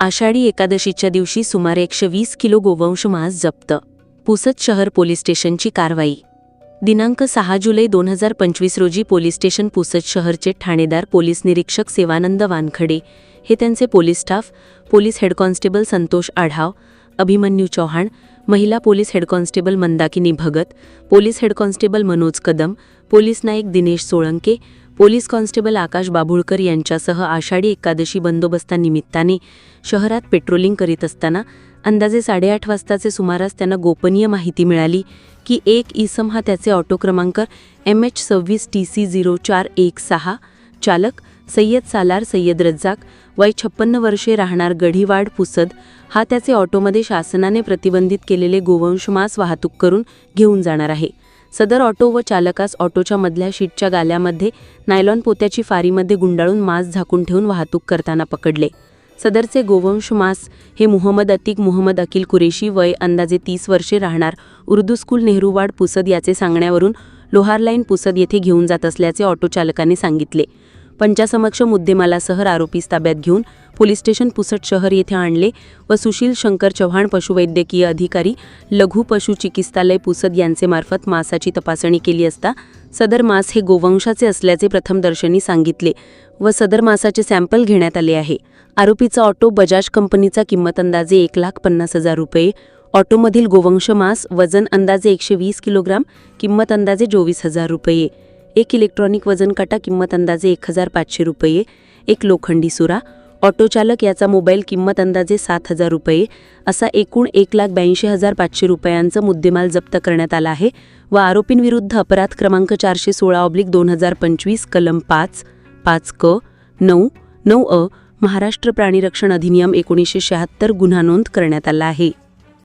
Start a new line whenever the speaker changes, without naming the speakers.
आषाढी एकादशीच्या दिवशी सुमारे एकशे वीस किलो गोवंश मांस जप्त. पुसद शहर पोलीस स्टेशनची कारवाई. दिनांक सहा जुलै दोन हजार पंचवीस रोजी पोलीस स्टेशन पुसद शहरचे ठाणेदार पोलीस निरीक्षक सेवानंद वानखडे हे त्यांचे police staff police head constable Santosh Adhav Abhimanyu Chauhan महिला police head constable Mandakini Bhagat police head constable Manoj Kadam police Naik Dinesh Solanke police constable Akash Babhulkar यांच्यासह आषाढी एकादशी बंदोबस्तानिमित्ताने शहरात पेट्रोलिंग करीत असताना अंदाजे साडेआठ वाजताचे सुमारास त्यांना गोपनीय माहिती मिळाली की एक इसम हा त्याचे ऑटो क्रमांक एम एच सव्वीस टी सी झिरो चार एक सहा चालक सय्यद सालार सय्यद रज्जाक वय छप्पन्न वर्षे राहणार गढीवाड पुसद हा त्याचे ऑटोमध्ये शासनाने प्रतिबंधित केलेले गोवंश मांस वाहतूक करून घेऊन जाणार आहे. सदर ऑटो व चालकास ऑटोच्या मधल्या शीटच्या गाल्यामध्ये नायलॉन पोत्याची फारीमध्ये गुंडाळून मांस झाकून ठेवून वाहतूक करताना पकडले. सदरचे गोवंश मास हे मोहम्मद अतिक मुहम्मद अकिल कुरेशी वय अंदाजे तीस वर्षे राहणार. उर्दू स्कूल नेहरूवाड पुसद याचे सांगण्यावरून लोहार लाईन पुसद येथे घेऊन जात असल्याचे ऑटो चालकाने सांगितले. पंचासमक्ष मुद्देमालासह आरोपीस ताब्यात घेऊन पोलीस स्टेशन पुसट शहर येथे आणले व सुशील शंकर चव्हाण पशुवैद्यकीय अधिकारी लघु पशु चिकित्सालय पुसद यांचे मार्फत मांसाची तपासणी केली असता सदर मांस हे गोवंशाचे असल्याचे प्रथमदर्शनी सांगितले व सदर मांसाचे सॅम्पल घेण्यात आले आहे. आरोपीचा ऑटो बजाज कंपनीचा किंमत अंदाजे एक लाख पन्नास हजार रुपये ऑटोमधील गोवंश मांस वजन अंदाजे एकशे वीस किलोग्राम किंमत अंदाजे चोवीस हजार रुपये. एक इलेक्ट्रॉनिक वजन काटा किंमत अंदाजे एक हजार पाचशे रुपये एक लोखंडी सुरा ऑटोचालक याचा मोबाईल किंमत अंदाजे सात हजार रुपये असा एकूण एक लाख ब्याऐंशी हजार पाचशे रुपयांचा मुद्देमाल जप्त करण्यात आला आहे व आरोपींविरुद्ध अपराध क्रमांक चारशे सोळा ऑब्लिक दोन हजार पंचवीस कलम पाच पाच क नऊ नऊ अ महाराष्ट्र प्राणीरक्षण अधिनियम एकोणीसशे शहात्तर गुन्हा नोंद करण्यात आला आहे.